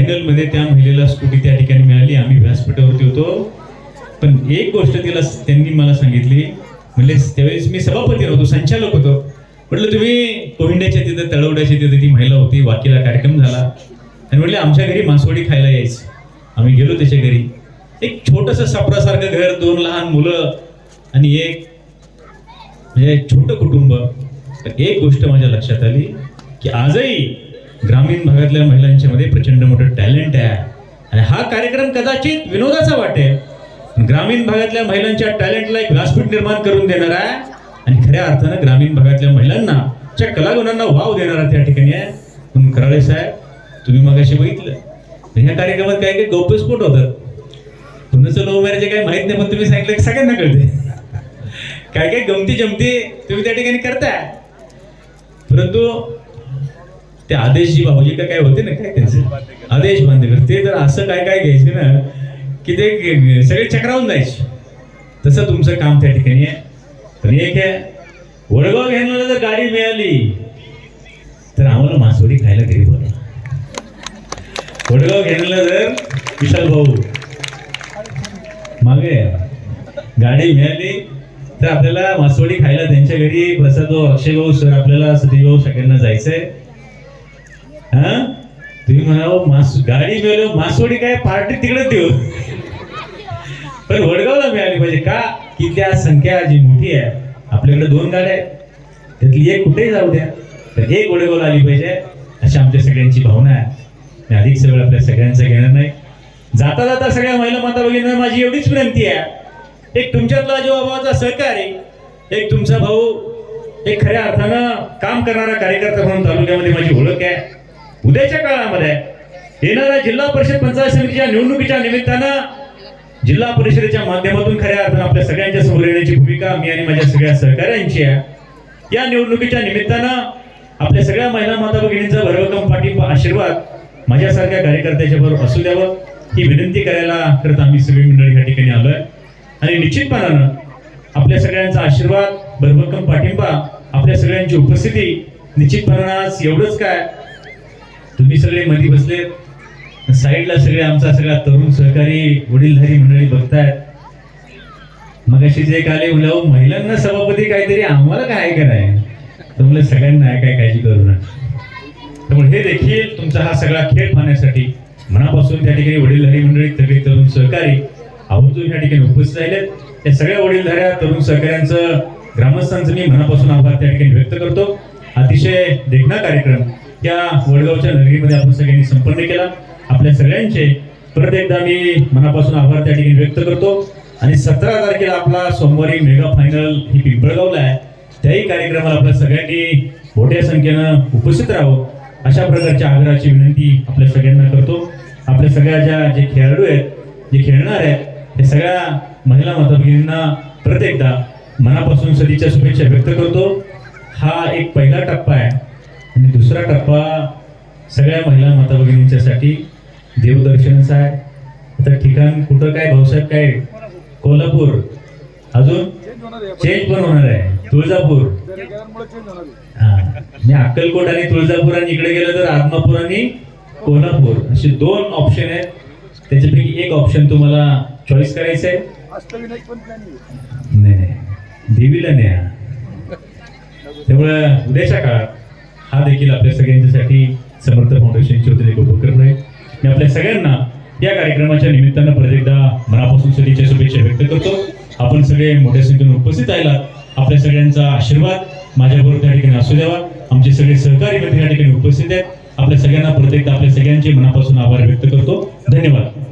फायनलमध्ये त्या महिलेला स्कूटी त्या ठिकाणी मिळाली. आम्ही व्यासपीठावरती होतो. पण एक गोष्ट तिला त्यांनी मला सांगितली. म्हणजे त्यावेळेस मी सभापती नव्हतो संचालक होतो. म्हटलं तुम्ही कोहिंड्याच्या तिथं तळवड्याच्या तिथं ती महिला होती वाकीला कार्यक्रम झाला. आणि म्हटले आमच्या घरी मासवडी खायला यायचं. आम्ही गेलो त्याच्या घरी. एक छोटंसं सापडासारखं घर दोन लहान मुलं आणि एक म्हणजे छोटं कुटुंब. तर एक गोष्ट माझ्या लक्षात आली की आजही ग्रामीण भागातल्या महिलांच्या मध्ये प्रचंड मोठं टॅलेंट आहे. आणि हा कार्यक्रम कदाचित विनोदाचा वाटेल पण ग्रामीण भागातल्या महिलांच्या टॅलेंटला एक व्यासपीठ निर्माण करून देणार आहे. आणि खऱ्या अर्थानं ग्रामीण भागातल्या महिलांना च्या कलागुणांना वाव देणारा त्या ठिकाणी आहे. म्हणून कराळे साहेब तुम्ही मग असे बघितलं. तर ह्या कार्यक्रमात काय काय गौप्यस्फोट होतात? कुणाचं लव्ह मॅरेज काही माहीत नाही पण तुम्ही सांगितलं की सगळ्यांना कळते काय काय गमती जमती तुम्ही त्या ठिकाणी करताय. परंतु ते आदेशजी भाऊजी का काय होते ना काय त्यांचे आदेश बांधेकर ते तर असं काय काय घ्यायचे ना की ते सगळे चक्रावून जायचे. तसं तुमचं काम त्या ठिकाणी आहे. पण एक आहे वडगाव घेण्याला जर गाडी मिळाली तर आम्हाला मासवडी खायला घरी बोला वडगाव घेण्याला जर विशाल भाऊ मागे गाडी मिळाली तर आपल्याला मासवडी खायला त्यांच्या घरी प्रसाद भाऊ अक्षय भाऊ सर आपल्याला सतीश भाऊ सगळ्यांना जायचंय. हा? तुम्ही म्हणावं मास गाडी मिळलो मासवडी काय? पार्टी तिकडे देऊ. पण वडगावला मिळाली पाहिजे का? की त्या संख्या जी मोठी आहे आपल्याकडे दोन गाड्या आहेत. त्यातली एक कुठेही जाऊ द्या तर एक वडगावला आली पाहिजे अशी आमच्या सगळ्यांची भावना आहे. मी अधिक सगळं आपल्या सगळ्यांचं घेणार नाही. जाता जाता सगळ्या महिला माता भगिनींना माझी एवढीच विनंती आहे. एक तुमच्यातला जो बाबाचा सहकारी एक तुमचा भाऊ एक खऱ्या अर्थानं काम करणारा कार्यकर्ता म्हणून तालुक्यामध्ये माझी ओळख आहे. उद्याच्या काळामध्ये येणाऱ्या जिल्हा परिषद पंचायत समितीच्या निवडणुकीच्या निमित्तानं जिल्हा परिषदेच्या माध्यमातून खऱ्या अर्थानं आपल्या सगळ्यांच्या समोर येण्याची भूमिका मी आणि माझ्या सगळ्या सहकाऱ्यांची आहे. या निवडणुकीच्या निमित्तानं आपल्या सगळ्या महिला माता भगिनींचा भरभक्कम पाठिंबा आशीर्वाद माझ्यासारख्या कार्यकर्त्याच्या बरोबर असू द्यावं ही विनंती करायला करत आम्ही सगळी मंडळी या ठिकाणी आलोय. आणि निश्चितपणानं आपल्या सगळ्यांचा आशीर्वाद भरभक्कम पाठिंबा आपल्या सगळ्यांची उपस्थिती निश्चितपणानं आज एवढंच काय तुम्ही सगळे मध्ये बसले. साईडला सगळे आमचा सगळा तरुण सहकारी वडीलधारी मंडळी बघतायत. मग अशी जे काले म्हणलं महिलांना सभापती काहीतरी आम्हाला काय आहे? का नाही तर म्हणलं सगळ्यांना काय काळजी करू नका. त्यामुळे हे देखील तुमचा हा सगळा खेळ पाहण्यासाठी मनापासून त्या ठिकाणी वडीलधारी मंडळी सगळे तरुण सहकारी आवर्जून या ठिकाणी उपस्थित राहिलेत. त्या सगळ्या वडीलधाऱ्या तरुण सहकाऱ्यांचं ग्रामस्थांचं मी मनापासून आभार त्या ठिकाणी व्यक्त करतो. अतिशय देखणा कार्यक्रम. त्या वडगावच्या नगरीमध्ये आपण सगळ्यांनी संपन्न केला. आपल्या सगळ्यांचे परत एकदा मी मनापासून आभार त्या ठिकाणी व्यक्त करतो. आणि सतरा तारखेला आपला सोमवारी मेगा फायनल ही पिंपळगावला आहे. त्याही कार्यक्रमाला आपल्या सगळ्यांनी मोठ्या संख्येनं उपस्थित राहावं. अशा प्रकारच्या आग्रहाची विनंती आपल्या सगळ्यांना करतो. आपल्या सगळ्या ज्या जे खेळाडू आहेत जे खेळणार आहेत हे सगळ्या महिला माता प्रत्येकदा मनापासून सदीच्या शुभेच्छा व्यक्त करतो. हा एक पहिला टप्पा आहे. आणि दुसरा टप्पा सगळ्या महिला माता भगिनींच्यासाठी देवदर्शनचा आहे आता ठिकाण कुठं काय भाऊसाहेब काय? कोल्हापूर. अजून चेंज पण होणार आहे. तुळजापूर. हा. मी अक्कलकोट आणि तुळजापूर आणि इकडे गेलं तर आत्मापूर आणि कोल्हापूर. असे दोन ऑप्शन आहेत. त्याच्यापैकी एक ऑप्शन तुम्हाला चॉईस करायचं आहे. नाही नाही. देवीला न्या. त्यामुळे उद्याच्या काळात. हा देखील आपल्या सगळ्यांच्यासाठी समर्थ फाउंडेशनचे होते एक उपक्रम आहे. मी आपल्या सगळ्यांना या कार्यक्रमाच्या निमित्तानं परत एकदा मनापासून सगळीच्या शुभेच्छा व्यक्त करतो. आपण सगळे मोठ्या संख्येने उपस्थित राहिला आपल्या सगळ्यांचा आशीर्वाद माझ्याबरोबर त्या ठिकाणी असू द्यावा. आमचे सगळे सहकारी मित्र या ठिकाणी उपस्थित आहेत. आपल्या सगळ्यांना परत एकदा आपल्या सगळ्यांचे मनापासून आभार व्यक्त करतो. धन्यवाद.